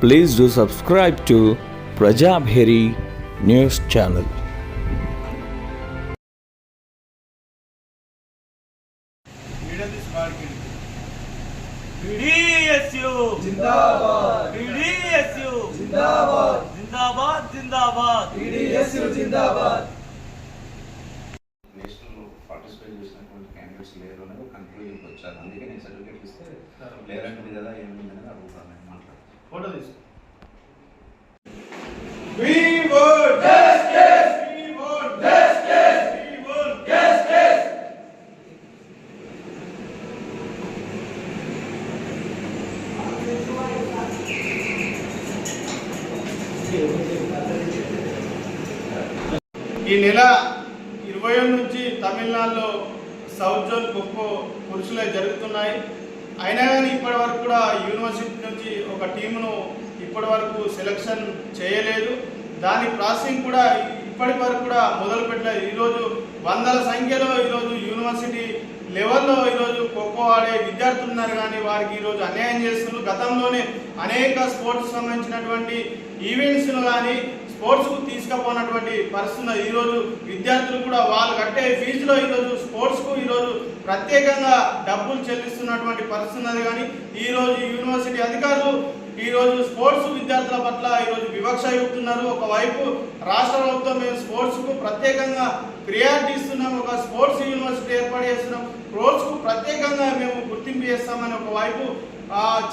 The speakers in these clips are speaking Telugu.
Please do subscribe to Prajabheri News Channel. PDSU Zindabad PDSU Zindabad Zindabad Zindabad టీడీఎస్యు Zindabad national participate చేసినటువంటి క్యాండిడేట్స్ లేరు అనేది ఒక కన్క్లూజన్కి వచ్చారు అందుకే నేను సర్టిఫికేట్ ఇస్తే లేరంటుంది కదా ఏమిటి అనేది అడుగుతాను నేను మాట్లాడుతాను ఈ నెల ఇరవై నుంచి తమిళనాడులో సౌత్ జోన్ ఖోఖో పురుషులే జరుగుతున్నాయి. అయినా కానీ ఇప్పటి వరకు కూడా యూనివర్సిటీ నుంచి ఒక టీమును ఇప్పటి వరకు సెలక్షన్ చేయలేదు. దాని ప్రాసెసింగ్ కూడా ఇప్పటి వరకు కూడా మొదలు పెట్టలేదు ఈరోజు వందల సంఖ్యలో ఈరోజు యూనివర్సిటీ లెవెల్లో ఈరోజు ఖోఖో ఆడే విద్యార్థులు ఉన్నారు కానీ వారికి ఈరోజు అన్యాయం చేస్తున్నారు. గతంలోనే అనేక స్పోర్ట్స్ సంబంధించినటువంటి ఈవెంట్స్ను కానీ స్పోర్ట్స్కు తీసుకుపోనటువంటి పరిస్థితి ఈరోజు విద్యార్థులు కూడా వాళ్ళు కట్టే ఫీజులో ఈరోజు స్పోర్ట్స్కు ఈరోజు ప్రత్యేకంగా డబ్బులు చెల్లిస్తున్నటువంటి పరిస్థితి ఉన్నది కానీ ఈరోజు యూనివర్సిటీ అధికారులు ఈరోజు స్పోర్ట్స్ విద్యార్థుల పట్ల ఈరోజు వివక్ష చూపుతున్నారు ఒకవైపు రాష్ట్ర ప్రభుత్వం మేము స్పోర్ట్స్కు ప్రత్యేకంగా ప్రియారిటీ ఇస్తున్నాం ఒక స్పోర్ట్స్ యూనివర్సిటీ ఏర్పాటు చేస్తున్నాం. స్పోర్ట్స్కు ప్రత్యేకంగా మేము గుర్తింపు చేస్తామని ఒకవైపు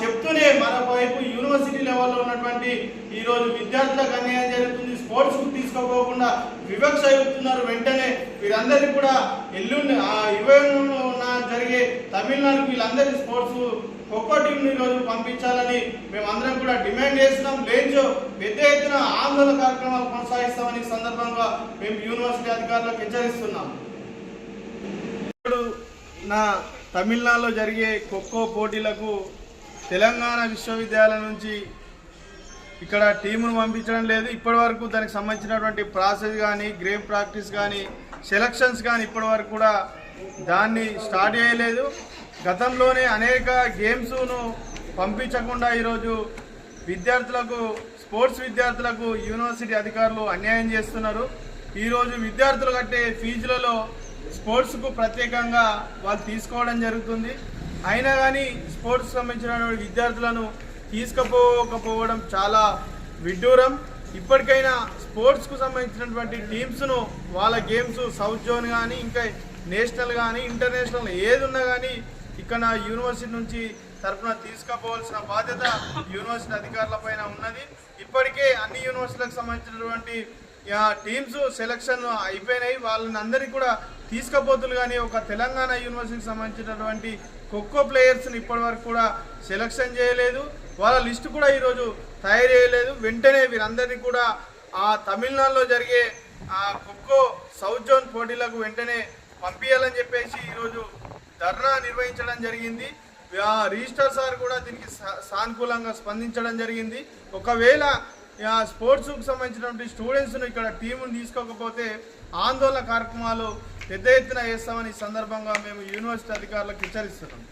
చెప్తూనే మరొకవైపు యూనివర్సిటీ లెవెల్లో ఉన్నటువంటి ఈరోజు విద్యార్థులకు అన్యాయం జరుగుతుంది. స్పోర్ట్స్కు తీసుకోపోకుండా వివక్ష చూపుతున్నారు వెంటనే వీరందరికీ కూడా ఎల్లుండి ఆ ఇరవై జరిగే తమిళనాడుకు వీళ్ళందరి స్పోర్ట్స్ ఖోఖో టీంని ఈరోజు పంపించాలని మేమందరం కూడా డిమాండ్ చేస్తున్నాం. లేచో పెద్ద ఎత్తున ఆందోళన కార్యక్రమాలు కొనసాగిస్తామని సందర్భంగా మేము యూనివర్సిటీ అధికారులకు హెచ్చరిస్తున్నాం. ఇప్పుడు నా తమిళనాడులో జరిగే ఖోఖో పోటీలకు తెలంగాణ విశ్వవిద్యాలయం నుంచి ఇక్కడ టీమును పంపించడం లేదు. ఇప్పటి వరకు దానికి సంబంధించినటువంటి ప్రాసెస్ కానీ గ్రేమ్ ప్రాక్టీస్ కానీ సెలక్షన్స్ కానీ ఇప్పటి వరకు కూడా దాన్ని స్టార్ట్ చేయలేదు. గతంలోనే అనేక గేమ్స్ను పంపించకుండా ఈరోజు విద్యార్థులకు స్పోర్ట్స్ విద్యార్థులకు యూనివర్సిటీ అధికారులు అన్యాయం చేస్తున్నారు. ఈరోజు విద్యార్థులు కట్టే ఫీజులలో స్పోర్ట్స్కు ప్రత్యేకంగా వాళ్ళు తీసుకోవడం జరుగుతుంది. అయినా కానీ స్పోర్ట్స్ సంబంధించినటువంటి విద్యార్థులను తీసుకుపోకపోవడం చాలా విడ్డూరం. ఇప్పటికైనా స్పోర్ట్స్కు సంబంధించినటువంటి టీమ్స్ను వాళ్ళ గేమ్స్ సౌత్ జోన్ కానీ ఇంకా నేషనల్ కానీ ఇంటర్నేషనల్ ఏది ఉన్నా కానీ ఇక్కడ యూనివర్సిటీ నుంచి తరఫున తీసుకుపోవాల్సిన బాధ్యత యూనివర్సిటీ అధికారుల పైన ఉన్నది. ఇప్పటికే అన్ని యూనివర్సిటీలకు సంబంధించినటువంటి ఆ, టీమ్స్ సెలక్షన్ అయిపోయినాయి. వాళ్ళని అందరికీ కూడా తీసుకపోతులు కానీ ఒక తెలంగాణ యూనివర్సిటీకి సంబంధించినటువంటి ఖోఖో ప్లేయర్స్ని ఇప్పటి వరకు కూడా సెలక్షన్ చేయలేదు. వాళ్ళ లిస్టు కూడా ఈరోజు తయారు చేయలేదు. వెంటనే వీరందరినీ కూడా ఆ తమిళనాడులో జరిగే ఆ ఖోఖో సౌత్ జోన్ పోటీలకు వెంటనే పంపించాలని చెప్పేసి ఈరోజు ధర్నా నిర్వహించడం జరిగింది. ఆ రిజిస్టర్ సార్ కూడా దీనికి సా- సానుకూలంగా స్పందించడం జరిగింది. ఒకవేళ ఆ స్పోర్ట్స్కు సంబంధించినటువంటి స్టూడెంట్స్ను ఇక్కడ టీమును తీసుకోకపోతే ఆందోళన కార్యక్రమాలు పెద్ద ఎత్తున వేస్తామని సందర్భంగా మేము యూనివర్సిటీ అధికారులకు హెచ్చరిస్తున్నాం.